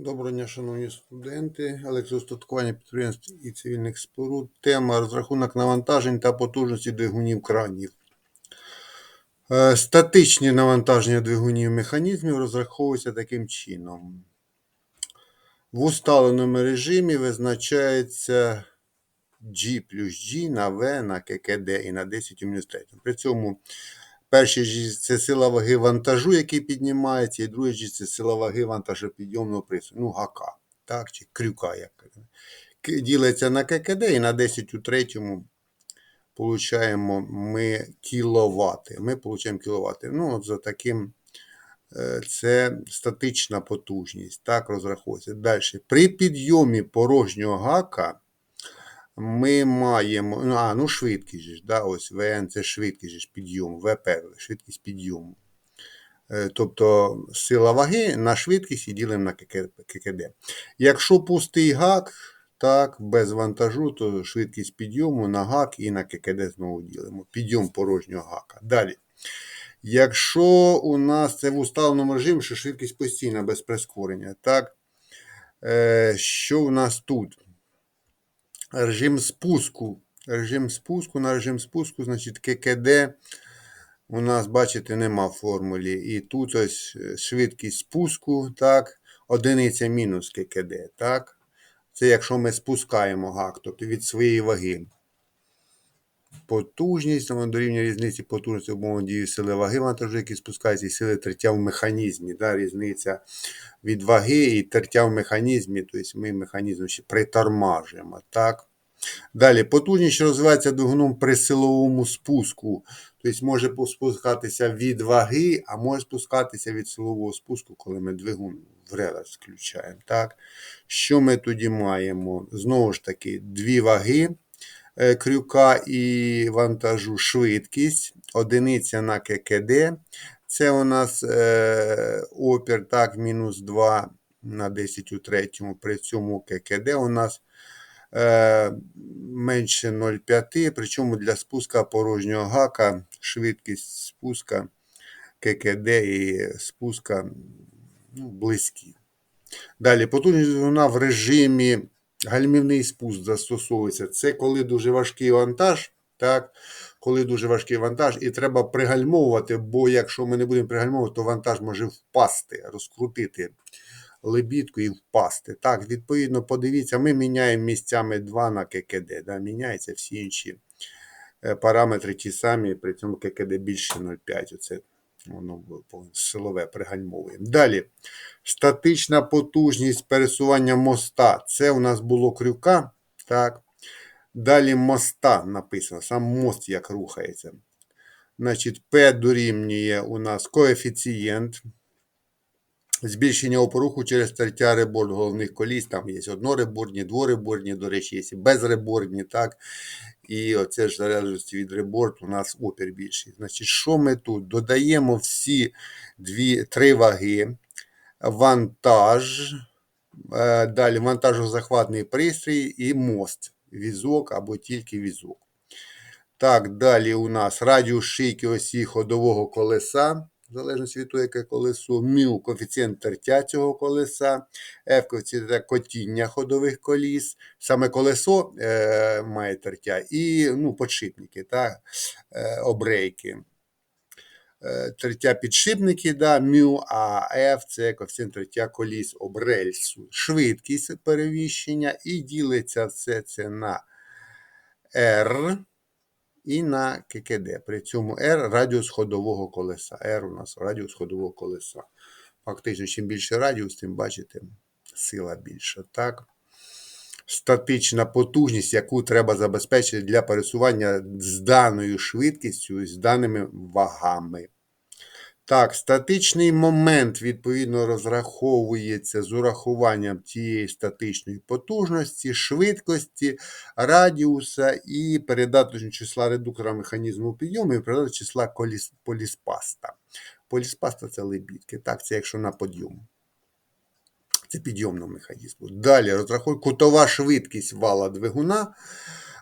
Доброго дня, шановні студенти, електроустаткування підприємств і цивільних споруд. Тема розрахунок навантажень та потужності двигунів кранів. Е, Статичні навантаження двигунів механізмів розраховуються таким чином. В усталеному режимі визначається G плюс G на V, на ККД і на 10 у мінус 3. При цьому перший це сила ваги вантажу, який піднімається, і другий це сила ваги вантажопідйомного пристрою, ну гака, так, чи крюка, як ділиться на ККД і на 10 у третьому получаємо ми кіловати. Ми получаємо кіловати. Ну, от за таким е, це статична потужність, так розраховується. Далі. При підйомі порожнього гака ми маємо. ну, А, ну швидкість да, ось ВН це швидкість підйому, ВП швидкість підйому. Е, Тобто сила ваги на швидкість і ділимо на ККД. Якщо пустий гак, так, без вантажу, то швидкість підйому на гак і на ККД знову ділимо. Підйом порожнього гака. Далі. Якщо у нас це в усталеному режимі, що швидкість постійна без прискорення, так, е, що у нас тут? Режим спуску. Режим спуску на режим спуску, значить, ККД у нас, бачите, нема в формулі. І тут ось е, швидкість спуску, так, одиниця мінус ККД, так. Це якщо ми спускаємо гак, тобто від своєї ваги. Потужність воно дорівнює різниці потужності умовно дії сили ваги вантажу, які спускаються, і сили тертя в механізмі. Да, різниця від ваги і тертя в механізмі, тобто ми механізм ще притормажуємо. Так? Далі, потужність розвивається двигуном при силовому спуску. Тобто може спускатися від ваги, а може спускатися від силового спуску, коли ми двигун в реверс включаємо. Так? Що ми тоді маємо? Знову ж таки, дві ваги крюка і вантажу швидкість, одиниця на ККД. Це у нас е, опір так, мінус 2 на 10 у третьому. При цьому ККД у нас е, менше 0,5, причому для спуска порожнього гака швидкість спуска ККД і спуска ну, близькі. Далі, потужність двигуна в режимі гальмівний спуск застосовується. Це коли дуже важкий вантаж, так, коли дуже важкий вантаж, і треба пригальмовувати, бо якщо ми не будемо пригальмовувати, то вантаж може впасти, розкрутити лебідку і впасти. Так, відповідно, подивіться, ми міняємо місцями 2 на ККД. Да, міняються всі інші е, параметри ті самі, при цьому ККД більше 0,5. Оце воно силове пригальмовуємо. Далі. Статична потужність пересування моста. Це у нас було крюка. Так. Далі моста написано, сам мост як рухається. Значить, P дорівнює у нас коефіцієнт збільшення опоруху через тертя реборд головних коліс. Там є однореборні, двореборні, до речі, є безреборні, так. І оце ж залежності від реборд у нас опір більший. Значить, що ми тут? Додаємо всі дві, три ваги, вантаж, е, далі вантажозахватний пристрій і мост, візок або тільки візок. Так, далі у нас радіус шийки осі ходового колеса, в залежності від того, яке колесо, мю коефіцієнт тертя цього колеса, F коефіцієнт котіння ходових коліс, саме колесо е, має тертя, і ну, подшипники, та, е, обрейки. Е, Тертя підшипники, да, мю, а F це коефіцієнт тертя коліс об рельсу. Швидкість перевіщення і ділиться все це на R і на ККД. При цьому R радіус ходового колеса. R у нас радіус ходового колеса. Фактично, чим більше радіус, тим бачите, сила більша. Так? Статична потужність, яку треба забезпечити для пересування з даною швидкістю і з даними вагами. Так, статичний момент, відповідно, розраховується з урахуванням цієї статичної потужності, швидкості, радіуса і передаточного числа редуктора механізму підйому і передаточного числа коліс, поліспаста. Поліспаста це лебідки, так, це якщо на підйом. Це підйомного механізму. Далі розраховує кутова швидкість вала двигуна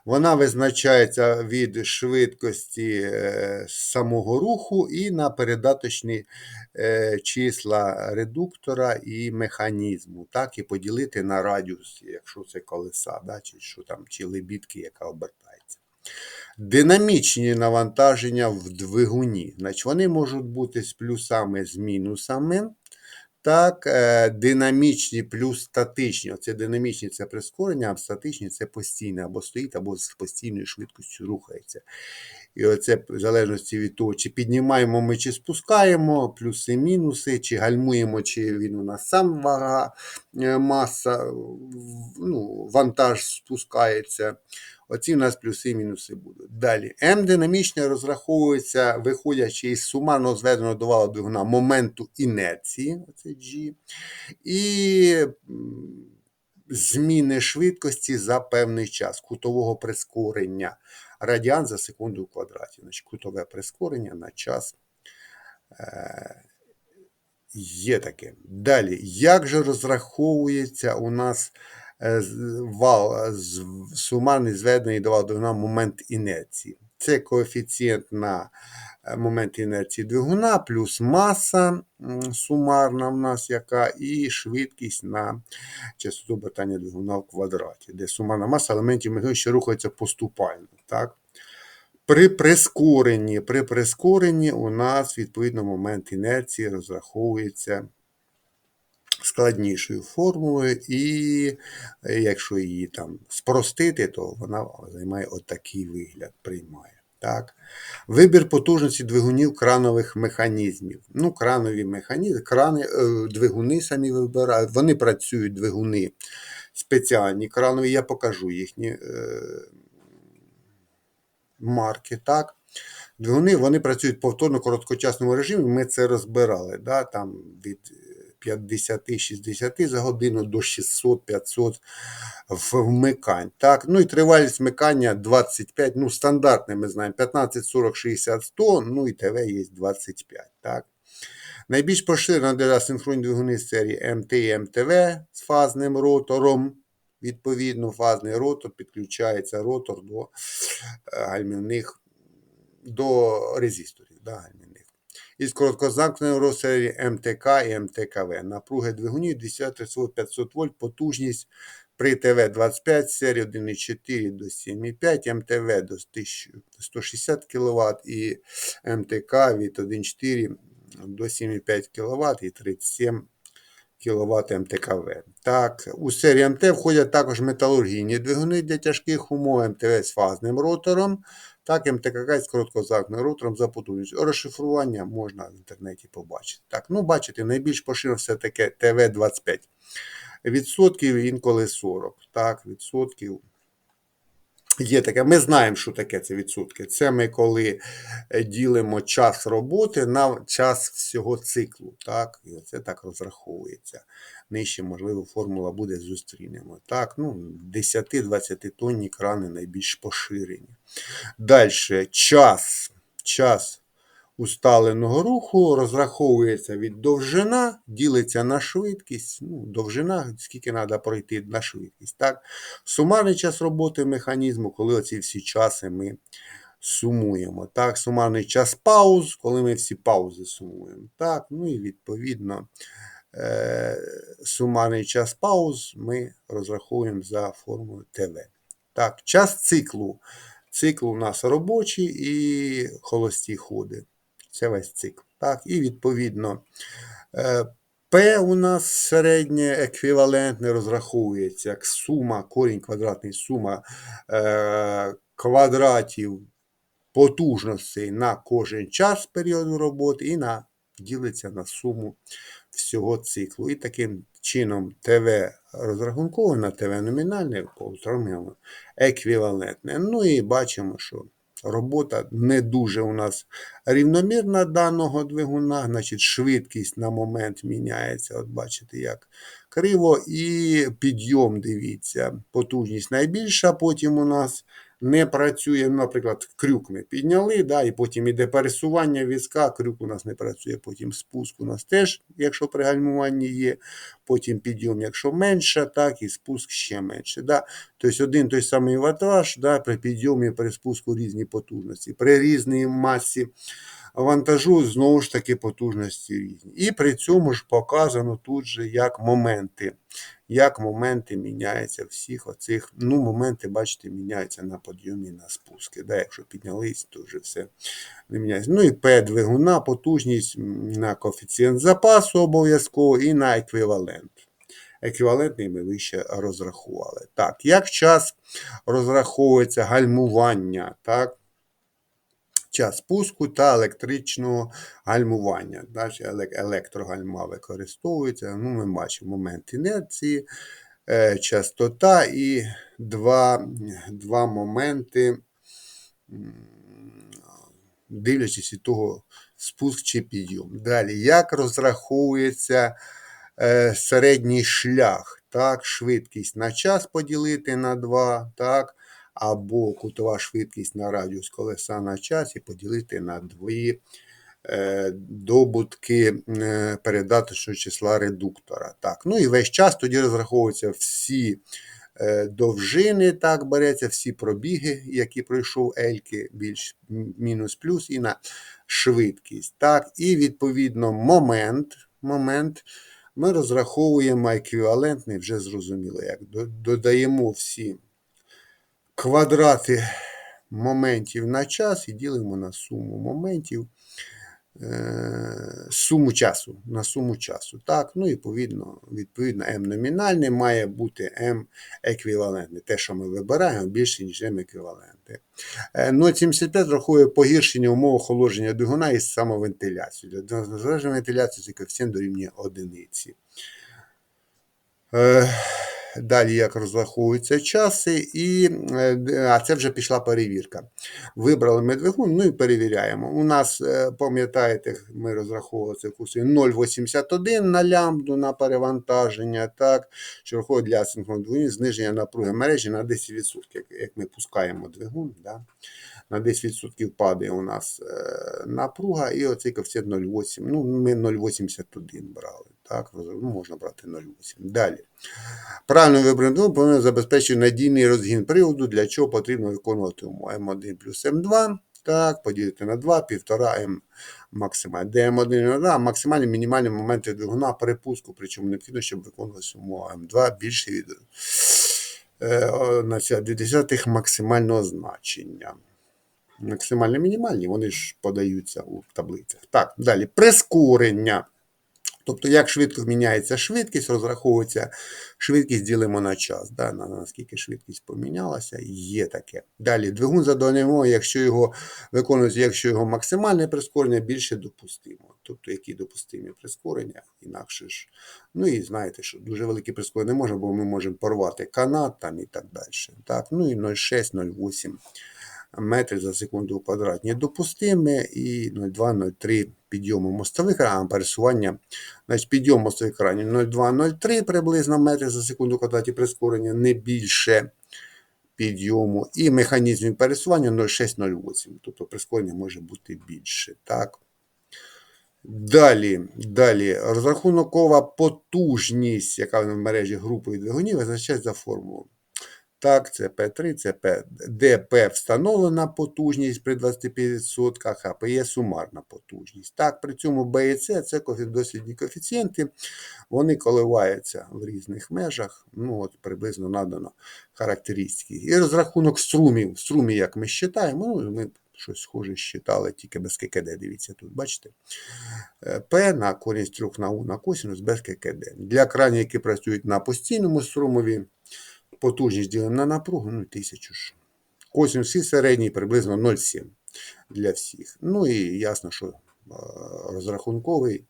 Вона визначається від швидкості е, самого руху і на передаточні е, числа редуктора і механізму, так, і поділити на радіус, якщо це колеса, да, чи що там, чи лебідки, яка обертається. Динамічні навантаження в двигуні. Значить, Вони можуть бути з плюсами, з мінусами. Так, е, динамічні плюс статичні. Оце динамічні це прискорення, а статичні це постійне, або стоїть, або з постійною швидкістю рухається. І оце в залежності від того, чи піднімаємо ми, чи спускаємо, плюси, мінуси, чи гальмуємо, чи він у нас сам вага, е, маса, ну, вантаж спускається. Оці у нас плюси і мінуси будуть. Далі. М динамічне розраховується, виходячи із сумарно зведеного до вала двигуна моменту інерції, оце G, і зміни швидкості за певний час, кутового прискорення. Радіан за секунду в квадраті. Значить, Кутове прискорення на час. Е, Є таке. Далі, як же розраховується у нас Е, вал сумарний зведений до двигуна момент інерції. Це коефіцієнт на е, момент інерції двигуна, плюс маса сумарна в нас яка, і швидкість на частоту обертання двигуна в квадраті, де сумарна маса елементів що рухається поступально. Так? При прискоренні при прискоренні у нас відповідно момент інерції розраховується складнішою формулою, і е, якщо її там спростити, то вона займає отакий вигляд, приймає. Так. Вибір потужності двигунів кранових механізмів. Ну, Кранові механізми, крани, е, двигуни самі вибирають, вони працюють двигуни спеціальні кранові, я покажу їхні е, марки. так. Двигуни вони працюють повторно в короткочасному режимі, ми це розбирали. да, там від 50-60 за годину до 600-500 вмикань. Так? Ну і тривалість вмикання 25, ну стандартне ми знаємо, 15, 40, 60, 100, ну і ТВ є 25. Так? Найбільш поширена для синхронні двигуни з серії МТ і МТВ з фазним ротором. Відповідно, фазний ротор підключається ротор до е, гальмівних до резисторів. Да, гальмівних із короткозамкненої розсерії МТК і МТКВ. Напруги двигунів 500 вольт, потужність при ТВ-25 серії 1,4 до 7,5, МТВ до 160 кВт і МТК від 1,4 до 7,5 кВт і 37 кВт МТКВ. Так, У серії МТ входять також металургійні двигуни для тяжких умов МТВ з фазним ротором так, МТКК з короткозакним ротором за потужністю. Розшифрування можна в інтернеті побачити. Так, ну Бачите, найбільш поширено все таке ТВ-25. Відсотків інколи 40. Так, відсотків. Є таке, ми знаємо, що таке це відсотки. Це ми коли е, ділимо час роботи на час всього циклу. Так? І це так розраховується. Нижче, можливо, формула буде зустрінемо. Так, ну, 10-20 тонні крани найбільш поширені. Далі час. Час усталеного руху розраховується від довжина, ділиться на швидкість. ну, Довжина, скільки треба пройти на швидкість. Так? Сумарний час роботи механізму, коли оці всі часи ми сумуємо. Так? Сумарний час пауз, коли ми всі паузи сумуємо. Так? Ну і відповідно. Е, сумарний час пауз ми розраховуємо за формулою ТВ. Так, Час циклу. Цикл у нас робочий і холості ходи. Це весь цикл. Так, І відповідно е, P у нас середнє еквівалентне розраховується як сума, корінь квадратний сума е, квадратів потужностей на кожен час періоду роботи і на ділиться на суму всього циклу. І таким чином ТВ розрахункове на ТВ номінальне, еквівалентне. Ну і бачимо, що робота не дуже у нас рівномірна даного двигуна, значить швидкість на момент міняється. От бачите, як криво. І підйом, дивіться, потужність найбільша, потім у нас не працює, наприклад, крюк ми підняли, да, і потім іде пересування візка, крюк у нас не працює, потім спуск у нас теж, якщо при гальмуванні є, потім підйом, якщо менше, так, і спуск ще менше. Да. Тобто один той самий ватаж, да, при підйомі, при спуску різні потужності. При різній масі вантажу знову ж таки потужності різні. І при цьому ж показано тут же як моменти. Як моменти міняються всіх оцих, ну, моменти, бачите, міняються на підйомі, на спуски. Да, Якщо піднялись, то вже все не міняється. Ну і П двигуна, потужність на коефіцієнт запасу обов'язково і на еквівалент. Еквівалентний ми вище розрахували. Так, як час розраховується гальмування, так? Час пуску та електричного гальмування. Електрогальма використовується. Ну, Ми бачимо момент інерції, е, частота і два, два моменти, дивлячись від того, спуск чи підйом. Далі, як розраховується е, середній шлях, так, швидкість на час поділити на 2, так, або кутова швидкість на радіус колеса на час і поділити на дві е, добутки е, передаточного числа редуктора. Так, ну і весь час тоді розраховуються всі е, довжини, так, береться, всі пробіги, які пройшов Ельки, більш мінус плюс, і на швидкість. Так, І відповідно момент. момент ми розраховуємо еквівалентний, вже зрозуміло, як додаємо всі квадрати моментів на час і ділимо на суму моментів, е, суму часу, на суму часу. Так, ну і відповідно, відповідно, m номінальне має бути m еквівалентне. Те, що ми вибираємо, більше, ніж m еквівалентне. 0,75 рахує погіршення умов охолодження двигуна із самовентиляцією. Для незалежної вентиляції цей коефіцієнт дорівнює одиниці. Далі як розраховуються часи, і, е, а це вже пішла перевірка. Вибрали ми двигун, ну і перевіряємо. У нас, е, пам'ятаєте, ми розраховували це курсі 0,81 на лямбду на перевантаження, так, що виходить для асинхронного двигунів зниження напруги мережі на 10%, як ми пускаємо двигун. Да? На 10% падає у нас е, напруга, і оцей коефіцієнт 0,8. Ну, ми 0,81 брали. Так, ну, можна брати 0,8. Далі. Правильно вибраний повинен забезпечити надійний розгін приводу, для чого потрібно виконувати умову М1 плюс М2. Так, поділити на 2, 1,5 М максимальний. Де М1 і М2 максимальні мінімальні моменти двигуна перепуску, причому необхідно, щоб виконувалася умова М2 більше від е, на 20 максимального значення. Максимально мінімальні, вони ж подаються у таблицях. Так, далі. Прискорення. Тобто, як швидко міняється швидкість, розраховується швидкість ділимо на час. Да, на Наскільки швидкість помінялася, є таке. Далі двигун задовольнимо, якщо його виконується, якщо його максимальне прискорення більше допустимо. Тобто, які допустимі прискорення, інакше ж. Ну і знаєте, що дуже велике прискорення не може, бо ми можемо порвати канат там і так далі. Так, Ну і 0,6-0,8 метрів за секунду квадратні допустиме і 0,2-0,3 підйому мостових ранів, пересування. Значить, Підйом мостових ранів 0,2-0,3 приблизно метрів за секунду квадраті прискорення не більше підйому. І механізм пересування 0,6-0,8. Тобто прискорення може бути більше. так. Далі, далі, розрахункова потужність, яка в мережі групи двигунів, визначається за формулою. Так, це П3, це П, де П встановлена потужність при 25%, а П є сумарна потужність. Так, при цьому Б і С це дослідні коефіцієнти, вони коливаються в різних межах. Ну, от Приблизно надано характеристики. І розрахунок струмів. Струмі, як ми считаємо, ну, ми щось схоже считали, тільки без ККД. Дивіться тут, бачите? Е, П на з 3 на У на косинус без ККД. Для кранів, які працюють на постійному струмові. Потужність ділимо на напругу, ну 1000 ж. Косинус і середній приблизно 0,7 для всіх. Ну і ясно, що розрахунковий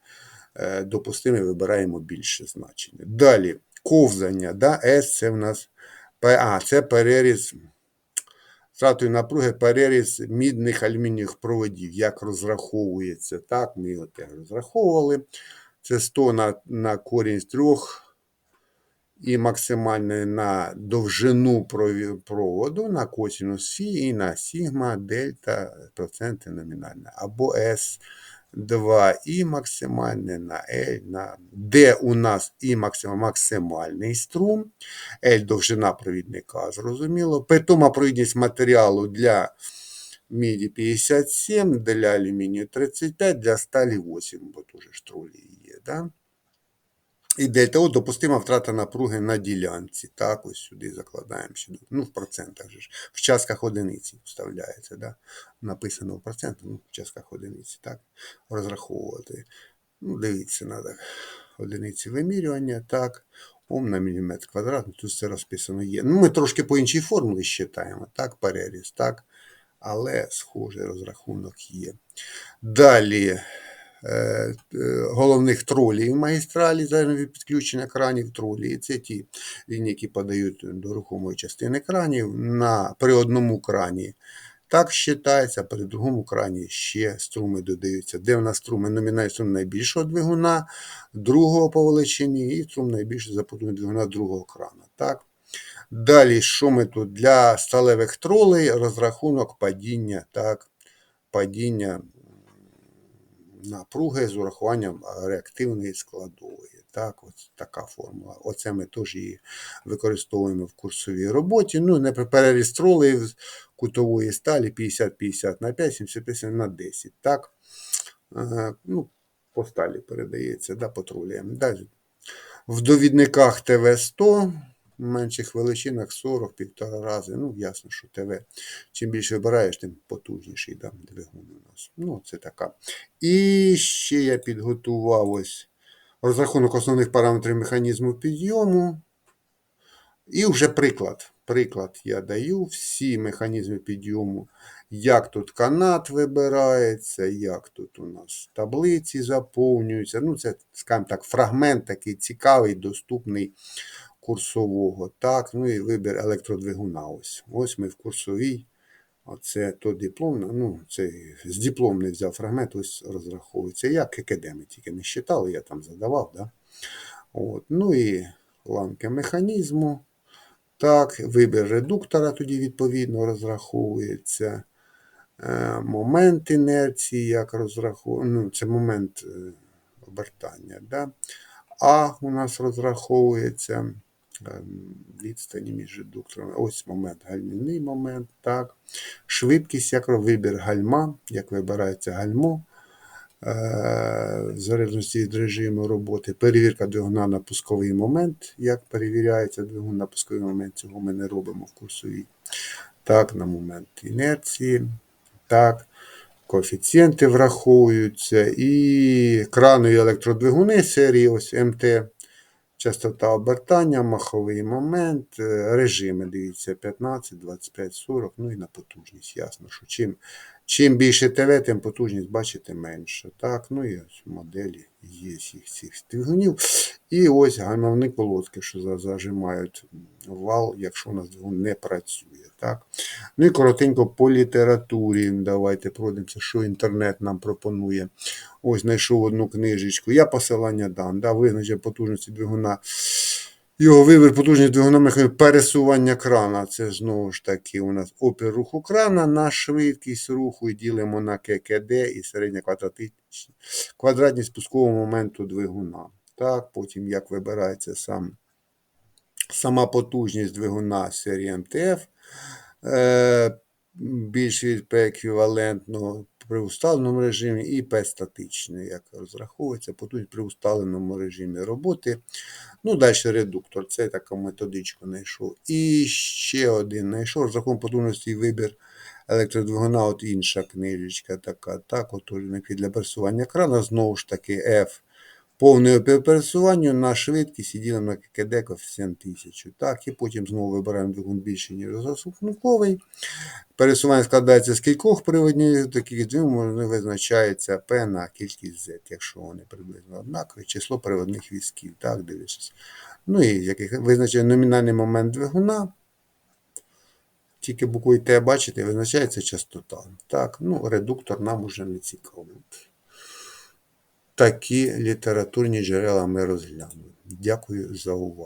е, допустимий вибираємо більше значення. Далі ковзання. да, S це в нас а, це переріз втратою напруги, переріз мідних алюмінієвих проводів. Як розраховується? Так, ми його розраховували. Це 100 на на корінь з 3 і максимальне на довжину проводу, на косинус фі і на сігма, дельта, проценти номінальне. Або S2 і максимальне на L, на де у нас і максимальний струм, L довжина провідника, зрозуміло. Питома провідність матеріалу для міді 57, для алюмінію 35, для сталі 8, бо теж ж тролі є. Да? І ДТО допустима втрата напруги на ділянці. Так, ось сюди закладаємо ще. Ну, в процентах же ж. В частках одиниці вставляється. Да? Написано в процентах, ну, в частках одиниці, так? Розраховувати. Ну, дивіться, треба одиниці вимірювання, так. Ом на міліметр квадратний, тут все розписано є. Ну, ми трошки по іншій формулі считаємо, так, переріз, так. Але схожий розрахунок є. Далі головних тролів магістралі залежно від підключення кранів тролі. І Це ті лінії, які подають до рухомої частини кранів. На, при одному крані так вважається, при другому крані ще струми додаються. Де в нас струми? Номінальний струм найбільшого двигуна, другого по величині, і струм найбільший за двигуна другого крана. Так? Далі, що ми тут? Для сталевих тролей розрахунок падіння, так, падіння напруги з урахуванням реактивної складової. Так, ось така формула. Оце ми теж її використовуємо в курсовій роботі. Ну, не при переріз з кутової сталі 50-50 на 5, 75 на 10. Так, Е, ну, по сталі передається, да, по троліям. Далі. В довідниках ТВ-100, в менших величинах 40, півтора рази. Ну, ясно, що ТВ. Чим більше вибираєш, тим потужніший да, двигун у нас. Ну, це така. І ще я підготував ось розрахунок основних параметрів механізму підйому. І вже приклад. Приклад я даю всі механізми підйому, як тут канат вибирається, як тут у нас таблиці заповнюються. Ну, це, скажімо так, фрагмент такий цікавий, доступний курсового. Так, ну і вибір електродвигуна. Ось Ось ми в курсовій. Оце то дипломна, ну, це з дипломний взяв фрагмент, ось розраховується. Я ККД ми тільки не считали, я там задавав. Да? От. Ну і ланки механізму. Так, вибір редуктора тоді відповідно розраховується. Е, Момент інерції, як розраховується, ну, це момент е, обертання. Да? А у нас розраховується відстані між редукторами. Ось момент, гальмівний момент. так. Швидкість, як вибір гальма, як вибирається гальмо. е, В залежності від режиму роботи, перевірка двигуна на пусковий момент. Як перевіряється двигун на пусковий момент, цього ми не робимо в курсовій. Так, на момент інерції. Так, коефіцієнти враховуються. І кранові електродвигуни серії ось МТ, частота обертання, маховий момент, е, режими, дивіться, 15, 25, 40, ну і на потужність. Ясно, що чим, чим більше ТВ, тим потужність, бачите, менше. Так, ну і моделі є їх цих двигунів. І ось гальмовні колодки, що зажимають вал, якщо у нас двигун не працює. Так? Ну і коротенько по літературі. Давайте пройдемося, що інтернет нам пропонує. Ось знайшов одну книжечку. Я посилання дам. Да, визначення потужності двигуна. Його вибір потужність двигуна механізму пересування крана. Це знову ж таки у нас опір руху крана на швидкість руху і ділимо на ККД і середня квадратність спускового моменту двигуна. Так, потім як вибирається сам, сама потужність двигуна серії МТФ. Е, більш від П еквівалентно при усталеному режимі і P статичний, як розраховується, потужність при усталеному режимі роботи. Ну, далі редуктор, це таку методичку знайшов. І ще один знайшов розрахунок потужності і вибір електродвигуна, от інша книжечка така. Так, от для пересування крана, знову ж таки F. Повний опір пересування на швидкість і ділимо на ККД коефіцієнт 1000. Так, і потім знову вибираємо двигун більше, ніж розрахунковий. Пересування складається з кількох приводів, таких двигунів визначається P на кількість Z, якщо вони приблизно однакові, число приводних візків. Так, дивишся. Ну і яких визначає номінальний момент двигуна. Тільки буквою Т бачите, визначається частота. Так, ну, редуктор нам уже не цікавий. Такі літературні джерела ми розглянули. Дякую за увагу.